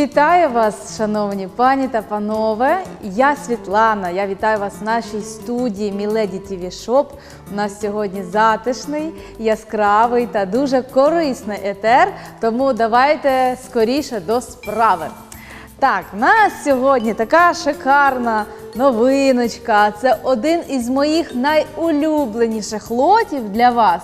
Вітаю вас, шановні пані та панове. Я Світлана. Я вітаю вас в нашій студії Міледі ТВ Шоп. У нас сьогодні затишний, яскравий та дуже корисний етер. Тому давайте скоріше до справи. Так, в нас сьогодні така шикарна новиночка. Це один із моїх найулюбленіших лотів для вас.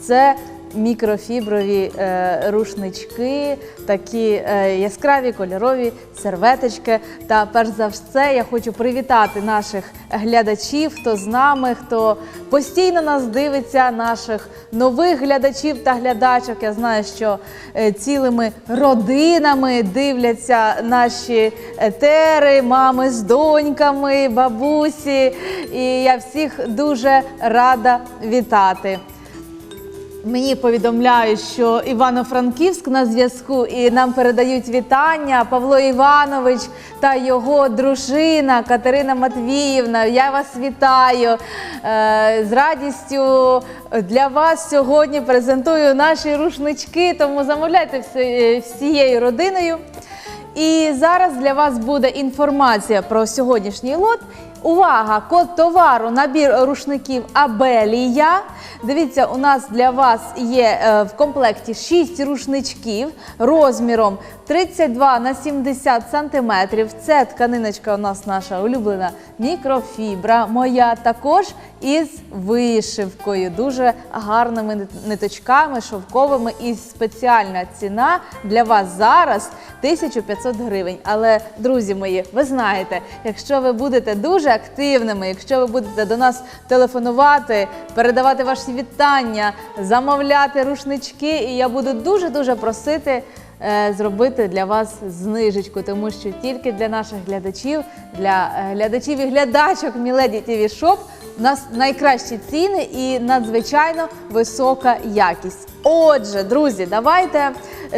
Це мікрофіброві е, рушнички, такі е, яскраві кольорові серветочки. Та перш за все я хочу привітати наших глядачів, хто з нами, хто постійно нас дивиться, наших нових глядачів та глядачок. Я знаю, що е, цілими родинами дивляться наші етери, мами з доньками, бабусі. І я всіх дуже рада вітати. Мені повідомляють, що Івано-Франківськ на зв'язку і нам передають вітання Павло Іванович та його дружина Катерина Матвіївна. Я вас вітаю. Е, З радістю для вас сьогодні презентую наші рушнички, тому замовляйте всією родиною. І зараз для вас буде інформація про сьогоднішній лот. Увага! Код товару, набір рушників Абелія. Дивіться, у нас для вас є е, в комплекті 6 рушничків розміром 32 на 70 сантиметрів. Це тканиночка у нас наша улюблена мікрофібра. Моя також із вишивкою, дуже гарними ниточками, шовковими. І спеціальна ціна для вас зараз 1500 гривень. Але, друзі мої, ви знаєте, якщо ви будете дуже активними, якщо ви будете до нас телефонувати, передавати ваші вітання, замовляти рушнички, і я буду дуже дуже просити. е, Зробити для вас знижечку, тому що тільки для наших глядачів, для е, глядачів і глядачок Міледі ТВ Шоп у нас найкращі ціни і надзвичайно висока якість. Отже, друзі, давайте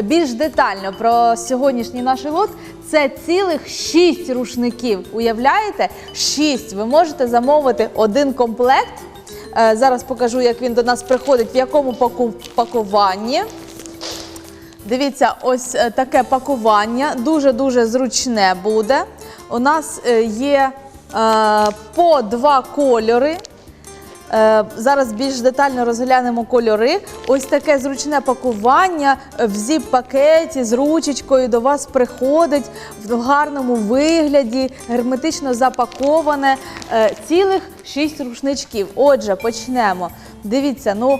більш детально про сьогоднішній наш лот. Це цілих 6 рушників. Уявляєте? 6. Ви можете замовити один комплект. Е, Зараз покажу, як він до нас приходить, в якому пакуванні. Дивіться, ось е, таке пакування, дуже-дуже зручне буде. У нас е, є по два кольори. Е, Зараз більш детально розглянемо кольори. Ось таке зручне пакування в зіп-пакеті з ручечкою до вас приходить в гарному вигляді, герметично запаковане. Е, Цілих шість рушничків. Отже, почнемо. Дивіться, ну е,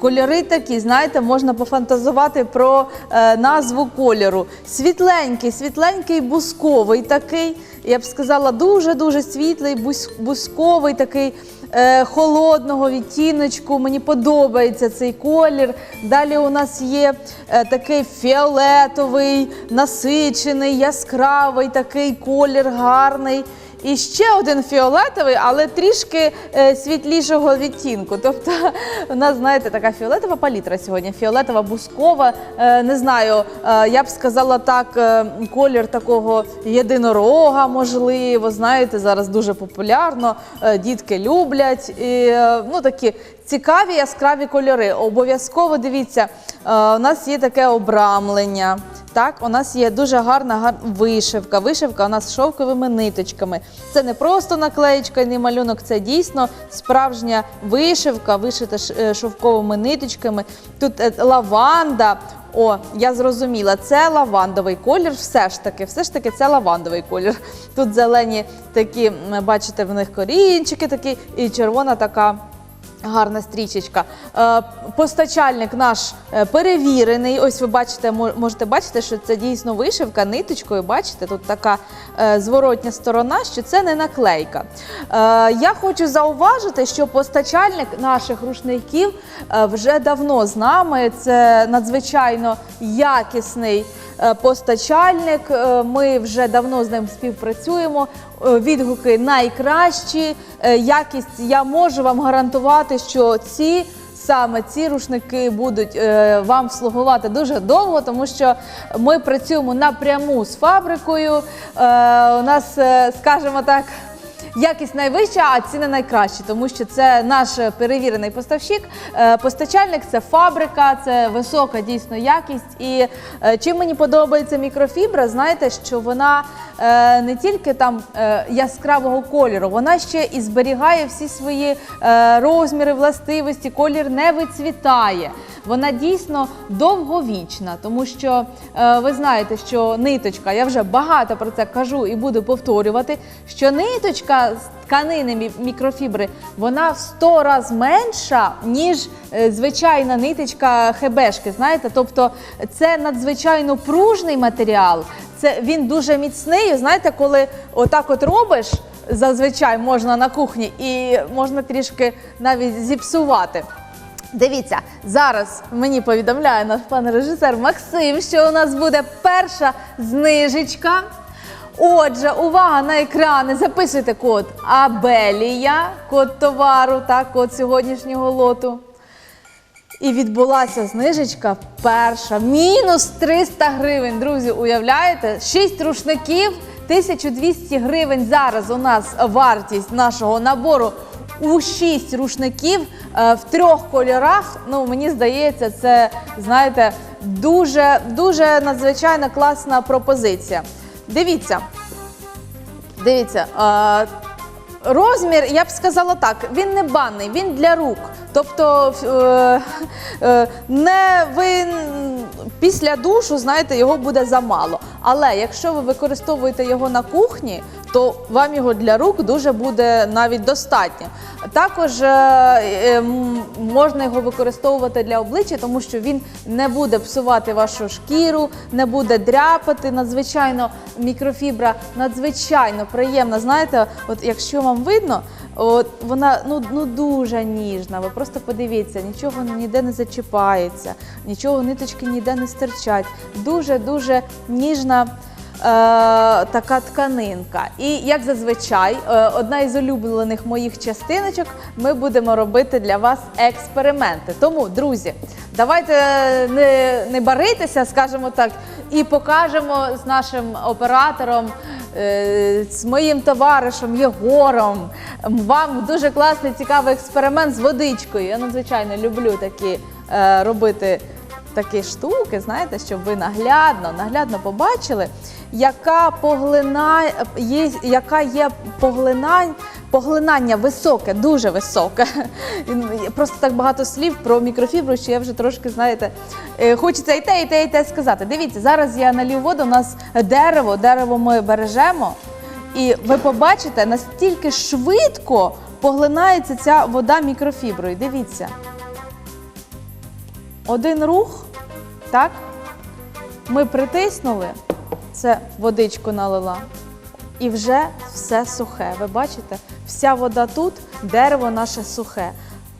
кольори такі, знаєте, можна пофантазувати про е, назву кольору. Світленький, світленький бусковий такий. Я б сказала, дуже-дуже світлий, бузьковий, такий е, холодного відтіночку. Мені подобається цей колір. Далі у нас є е, такий фіолетовий, насичений, яскравий такий колір гарний. І ще один фіолетовий, але трішки е, світлішого відтінку. Тобто, у нас, знаєте, така фіолетова палітра сьогодні. Фіолетова, бускова. Е, не знаю, е, я б сказала так, колір такого єдинорога, можливо. Знаєте, зараз дуже популярно. дітки люблять. І, ну, такі цікаві яскраві кольори. Обов'язково дивіться, е, у нас є таке обрамлення. Так, у нас є дуже гарна гар... вишивка. Вишивка у нас з шовковими ниточками. Це не просто наклеєчка і не малюнок, це дійсно справжня вишивка, вишита е, шовковими ниточками. Тут е, лаванда. О, я зрозуміла, це лавандовий колір. Все ж таки, все ж таки, це лавандовий колір. Тут зелені такі, бачите, в них корінчики такі, і червона така. Гарна стрічечка. Е, Постачальник наш е, перевірений. Ось ви бачите, можете бачити, що це дійсно вишивка ниточкою. Бачите, тут така е, зворотня сторона, що це не наклейка. Я хочу зауважити, що постачальник наших рушників вже давно з нами. Це надзвичайно якісний постачальник. Ми вже давно з ним співпрацюємо. Е, Відгуки найкращі. Е, Якість я можу вам гарантувати, що ці. Саме ці рушники будуть е, вам слугувати дуже довго, тому що ми працюємо напряму з фабрикою. У нас, скажімо так, якість найвища, а ціни найкращі, тому що це наш перевірений поставщик. Постачальник це фабрика, це висока дійсно якість. І чим мені подобається мікрофібра, знаєте, що вона не тільки там е, яскравого кольору, вона ще і зберігає всі свої е, розміри, властивості, колір не вицвітає. Вона дійсно довговічна, тому що е, ви знаєте, що ниточка, я вже багато про це кажу і буду повторювати, що ниточка з тканини мікрофібри вона в 100 разів менша, ніж е, звичайна ниточка хебешки. Знаєте, тобто це надзвичайно пружний матеріал. Це він дуже міцний. Знаєте, коли отак от робиш, зазвичай можна на кухні і можна трішки навіть зіпсувати. Дивіться, зараз мені повідомляє наш пан режисер Максим, що у нас буде перша знижечка. Отже, увага на екрани. Записуйте код Абелія, код товару, так, код сьогоднішнього лоту. І відбулася знижечка перша. Мінус 300 гривень. Друзі, уявляєте? 6 рушників, 1200 гривень. Зараз у нас вартість нашого набору у 6 рушників е, в трьох кольорах. Ну, мені здається, це, знаєте, дуже, дуже надзвичайно класна пропозиція. Дивіться. Дивіться, е, розмір, я б сказала так, він не банний, він для рук. Тобто е, е, не ви після душу, знаєте, його буде замало. Але якщо ви використовуєте його на кухні, то вам його для рук дуже буде навіть достатньо. Також е, е, можна його використовувати для обличчя, тому що він не буде псувати вашу шкіру, не буде дряпати. Надзвичайно мікрофібра надзвичайно приємна. Знаєте, от якщо вам видно, от вона ну, ну дуже ніжна. Ви просто подивіться, нічого ніде не зачіпається, нічого ниточки ніде не стирчать. Дуже дуже ніжна. Е, така тканинка. І як зазвичай, е, одна із улюблених моїх частиночок, ми будемо робити для вас експерименти. Тому, друзі, давайте не, не баритися, скажімо так, і покажемо з нашим оператором, е, з моїм товаришем Єгором. Вам дуже класний цікавий експеримент з водичкою. Я надзвичайно люблю такі е, робити такі штуки, знаєте, щоб ви наглядно, наглядно побачили, яка поглина, є, яка є поглинань, поглинання високе, дуже високе. Просто так багато слів про мікрофібру, що я вже трошки, знаєте, е, хочеться і те, і те, і те сказати. Дивіться, зараз я налью воду, у нас дерево, дерево ми бережемо. І ви побачите, настільки швидко поглинається ця вода мікрофіброю. Дивіться. Один рух, так? Ми притиснули, це водичку налила, і вже все сухе. Ви бачите? Вся вода тут, дерево наше сухе.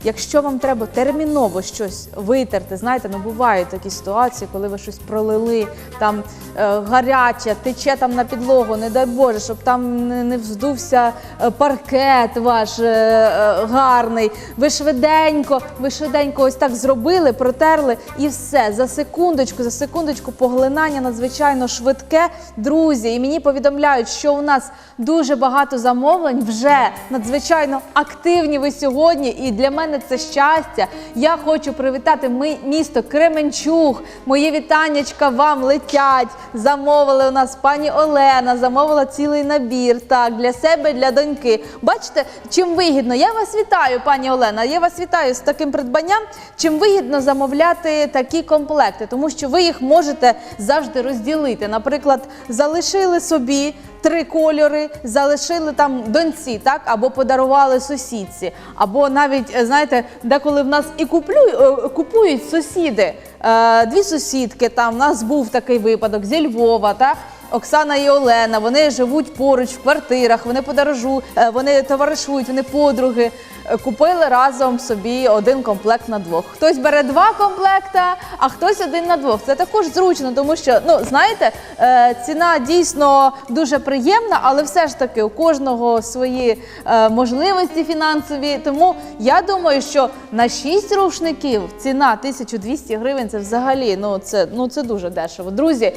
Якщо вам треба терміново щось витерти, знаєте, ну бувають такі ситуації, коли ви щось пролили, там е, гаряче, тече там на підлогу, не дай Боже, щоб там не, вздувся е, паркет ваш е, гарний. Ви швиденько, ви швиденько ось так зробили, протерли і все. За секундочку, за секундочку поглинання надзвичайно швидке. Друзі, і мені повідомляють, що у нас дуже багато замовлень вже надзвичайно активні ви сьогодні. І для мене це щастя. Я хочу привітати ми місто Кременчуг. Мої вітаннячка вам летять. Замовили у нас пані Олена, замовила цілий набір. Так, для себе, для доньки. Бачите, чим вигідно? Я вас вітаю, пані Олена. Я вас вітаю з таким придбанням. Чим вигідно замовляти такі комплекти, тому що ви їх можете завжди розділити. Наприклад, залишили собі три кольори, залишили там доньці, так або подарували сусідці, або навіть е, знаєте, деколи в нас і куплю, е, купують сусіди. Е, Дві сусідки там в нас був такий випадок зі Львова, так. Оксана і Олена, вони живуть поруч в квартирах, вони подорожують, вони товаришують, вони подруги. Е, Купили разом собі один комплект на двох. Хтось бере два комплекта, а хтось один на двох. Це також зручно, тому що ну знаєте, е, ціна дійсно дуже приємна, але все ж таки у кожного свої е, можливості фінансові. Тому я думаю, що на 6 рушників ціна 1200 гривень це взагалі ну це, ну це дуже дешево. Друзі.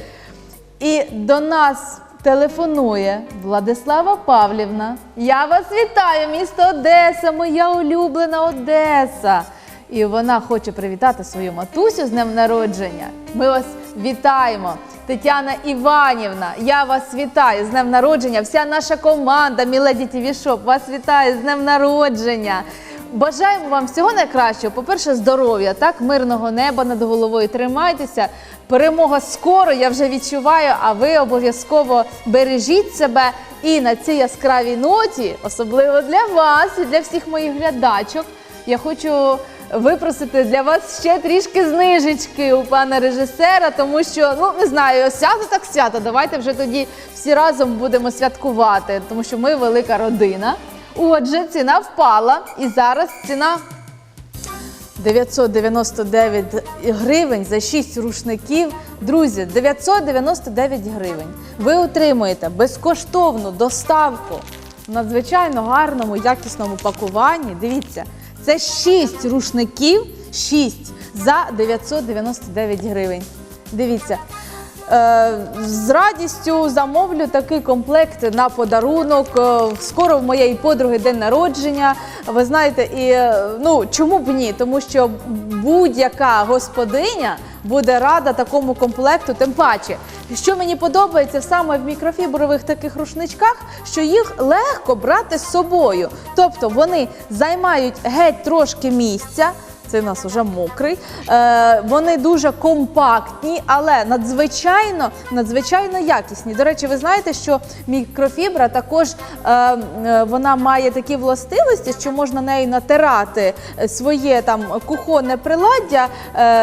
І до нас телефонує Владислава Павлівна. Я вас вітаю, місто Одеса, моя улюблена Одеса. І вона хоче привітати свою матусю з днем народження. Ми вас вітаємо. Тетяна Іванівна, я вас вітаю з днем народження. Вся наша команда Міледі Шоп вас вітає з днем народження. Бажаємо вам всього найкращого. По-перше, здоров'я, так, мирного неба над головою. Тримайтеся. Перемога скоро, я вже відчуваю, а ви обов'язково бережіть себе. І на цій яскравій ноті, особливо для вас і для всіх моїх глядачок, я хочу випросити для вас ще трішки знижечки у пана режисера, тому що ну не знаю, свято так свято. Давайте вже тоді всі разом будемо святкувати, тому що ми велика родина. Отже, ціна впала, і зараз ціна 999 гривень за 6 рушників. Друзі, 999 гривень. Ви отримуєте безкоштовну доставку в надзвичайно гарному, якісному пакуванні. Дивіться, це 6 рушників, 6 за 999 гривень. Дивіться. Е, З радістю замовлю такий комплект на подарунок. Е, Скоро в моєї подруги день народження. Ви знаєте, і е, ну чому б ні? Тому що будь-яка господиня буде рада такому комплекту. Тим паче, що мені подобається саме в мікрофібрових таких рушничках, що їх легко брати з собою. Тобто вони займають геть трошки місця. Це у нас вже мокрий. Е, вони дуже компактні, але надзвичайно, надзвичайно якісні. До речі, ви знаєте, що мікрофібра також е, е, вона має такі властивості, що можна нею натирати своє там кухонне приладдя,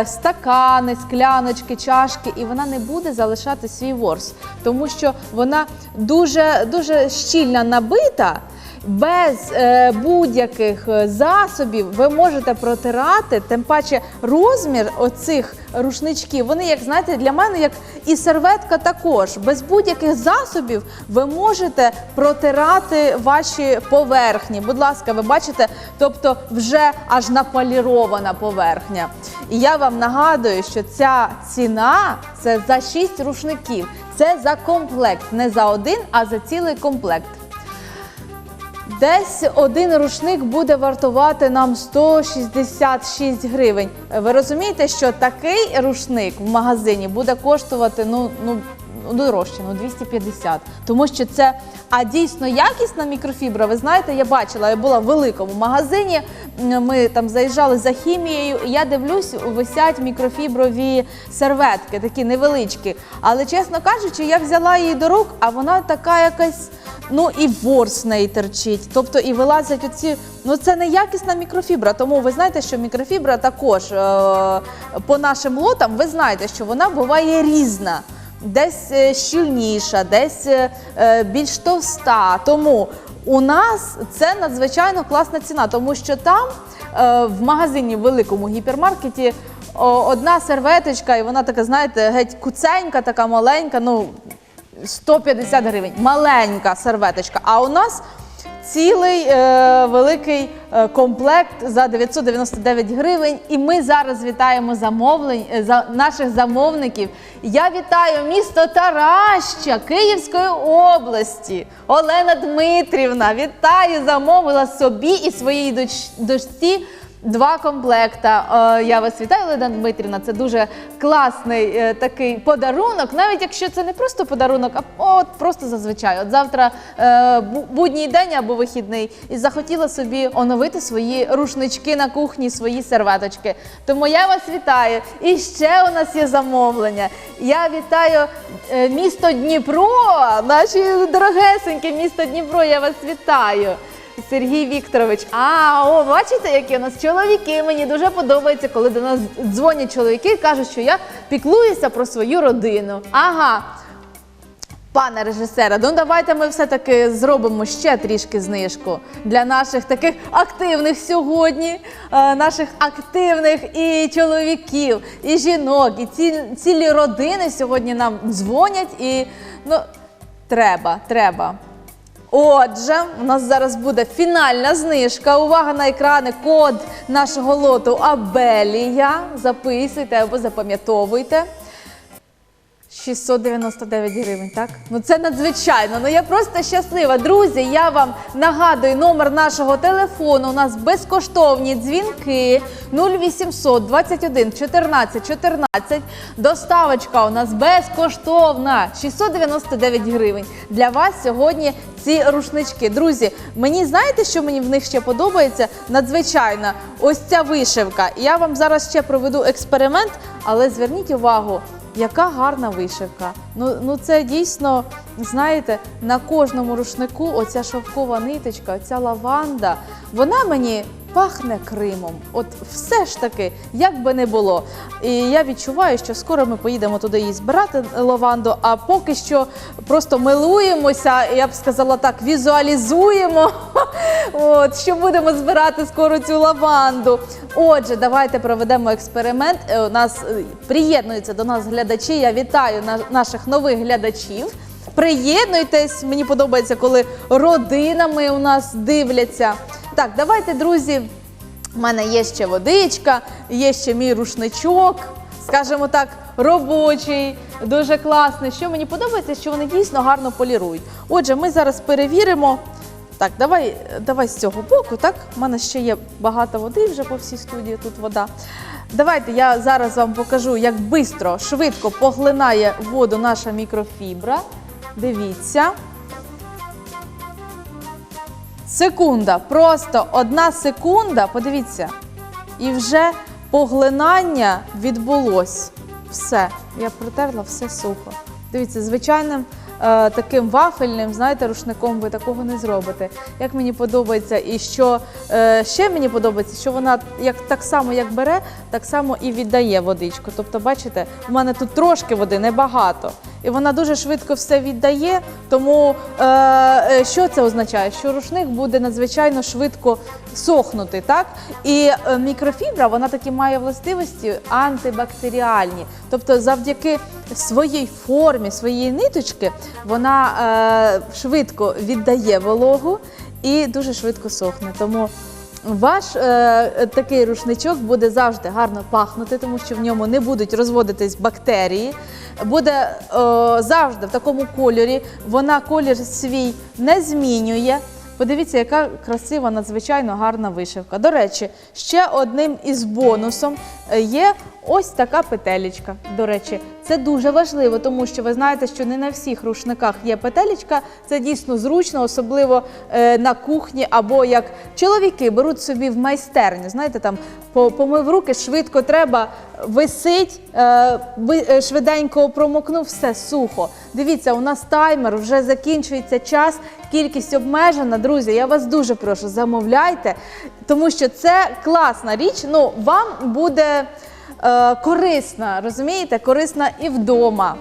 стакани, скляночки, чашки, і вона не буде залишати свій ворс, тому що вона дуже, дуже щільно набита. Без е, будь-яких е, засобів ви можете протирати, тим паче розмір оцих рушничків. Вони, як знаєте, для мене як і серветка також. Без будь-яких засобів ви можете протирати ваші поверхні. Будь ласка, ви бачите, тобто вже аж наполірована поверхня. І я вам нагадую, що ця ціна це за 6 рушників. Це за комплект, не за один, а за цілий комплект. Десь один рушник буде вартувати нам 166 гривень. Ви розумієте, що такий рушник в магазині буде коштувати ну, ну, дорожче, ну 250. Тому що це а дійсно якісна мікрофібра. Ви знаєте, я бачила, я була в великому магазині. Ми там заїжджали за хімією, і я дивлюсь, висять мікрофіброві серветки, такі невеличкі. Але чесно кажучи, я взяла її до рук, а вона така якась. Ну і ворс неї терчить. Тобто і вилазять оці. Ну це не якісна мікрофібра. Тому ви знаєте, що мікрофібра також е, по нашим лотам, ви знаєте, що вона буває різна. Десь е, щільніша, десь е, е, більш товста. Тому у нас це надзвичайно класна ціна, тому що там в магазині великому гіпермаркеті одна серветочка, і вона така, знаєте, геть куценька, така маленька. ну 150 гривень. Маленька серветочка. А у нас цілий е, великий е, комплект за 999 гривень. І ми зараз вітаємо замовлень, е, за, наших замовників. Я вітаю місто Тараща Київської області. Олена Дмитрівна. Вітаю, замовила собі і своїй доч- дочці. Два комплекта. Е, Я вас вітаю, Олена Дмитрівна. Це дуже класний е, такий подарунок, навіть якщо це не просто подарунок, а от просто зазвичай. От завтра е, будній день або вихідний, і захотіла собі оновити свої рушнички на кухні, свої серветочки. Тому я вас вітаю. І ще у нас є замовлення. Я вітаю місто Дніпро, наші дорогесеньке місто Дніпро. Я вас вітаю. Сергій Вікторович. А, о, бачите, які у нас чоловіки. Мені дуже подобається, коли до нас дзвонять чоловіки і кажуть, що я піклуюся про свою родину. Ага. Пане режисере, ну давайте ми все-таки зробимо ще трішки знижку для наших таких активних сьогодні, е, наших активних і чоловіків, і жінок, і ці, цілі родини сьогодні нам дзвонять і ну, треба, треба. Отже, у нас зараз буде фінальна знижка. Увага на екрани, код нашого лоту Абелія. Записуйте або запам'ятовуйте. 699 гривень, так? Ну це надзвичайно. Ну я просто щаслива. Друзі, я вам нагадую номер нашого телефону. У нас безкоштовні дзвінки 0800 21 14 14. Доставочка у нас безкоштовна 699 гривень. Для вас сьогодні ці рушнички. Друзі, мені знаєте, що мені в них ще подобається? Надзвичайно, ось ця вишивка. Я вам зараз ще проведу експеримент, але зверніть увагу. Яка гарна вишивка. Ну, ну це дійсно, знаєте, на кожному рушнику оця шовкова ниточка, оця лаванда, вона мені пахне Кримом. От все ж таки, як би не було. І я відчуваю, що скоро ми поїдемо туди її збирати лаванду, а поки що просто милуємося, я б сказала так, візуалізуємо, от, що будемо збирати скоро цю лаванду. Отже, давайте проведемо експеримент. Е, У нас е, приєднуються до нас глядачі. Я вітаю наших нових глядачів. Приєднуйтесь, мені подобається, коли родинами у нас дивляться. Так, давайте, друзі. У мене є ще водичка, є ще мій рушничок, скажімо так, робочий, дуже класний. Що мені подобається, що вони дійсно гарно полірують. Отже, ми зараз перевіримо. Так, давай, давай з цього боку. Так, у мене ще є багато води вже по всій студії. Тут вода. Давайте я зараз вам покажу, як швидко, швидко поглинає воду наша мікрофібра. Дивіться. Секунда, просто одна секунда, подивіться, і вже поглинання відбулось. Все, я протерла, все сухо. Дивіться, звичайним е, таким вафельним, знаєте, рушником ви такого не зробите. Як мені подобається, і що е, ще мені подобається, що вона як так само як бере, так само і віддає водичку. Тобто, бачите, у мене тут трошки води, небагато. І вона дуже швидко все віддає. Тому е, е, що це означає? Що рушник буде надзвичайно швидко сохнути, так? І е, мікрофібра вона такі має властивості антибактеріальні. Тобто, завдяки своїй формі, своєї ниточки, вона е, швидко віддає вологу і дуже швидко сохне. Тому ваш е, такий рушничок буде завжди гарно пахнути, тому що в ньому не будуть розводитись бактерії. Буде е, завжди в такому кольорі. Вона колір свій не змінює. Подивіться, яка красива, надзвичайно гарна вишивка. До речі, ще одним із бонусом е, є ось така петелечка. До речі, це дуже важливо, тому що ви знаєте, що не на всіх рушниках є петелечка. Це дійсно зручно, особливо е, на кухні, або як чоловіки беруть собі в майстерню. Знаєте, там помив руки, швидко треба, висить, е, е, швиденько промокнув, все сухо. Дивіться, у нас таймер вже закінчується час, кількість обмежена. Друзі, я вас дуже прошу, замовляйте, тому що це класна річ. Ну, вам буде е, корисна, розумієте? Корисна і вдома.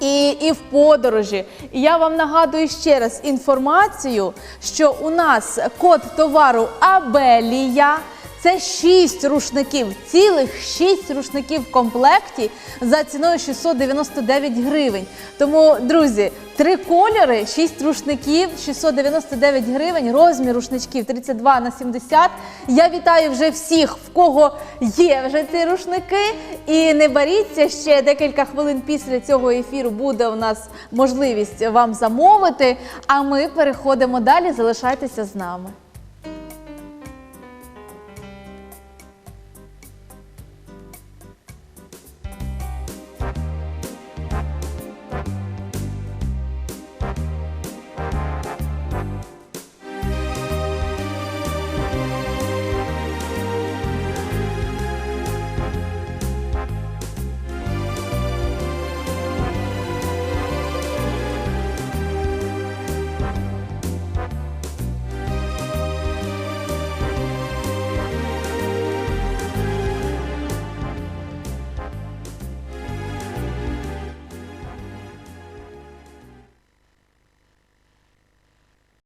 І, і в подорожі. І я вам нагадую ще раз інформацію, що у нас код товару Абелія. Це 6 рушників, цілих 6 рушників в комплекті за ціною 699 гривень. Тому, друзі, три кольори, 6 рушників, 699 гривень, розмір рушничків 32 на 70. Я вітаю вже всіх, в кого є вже ці рушники. І не боріться ще декілька хвилин після цього ефіру буде у нас можливість вам замовити. А ми переходимо далі. Залишайтеся з нами.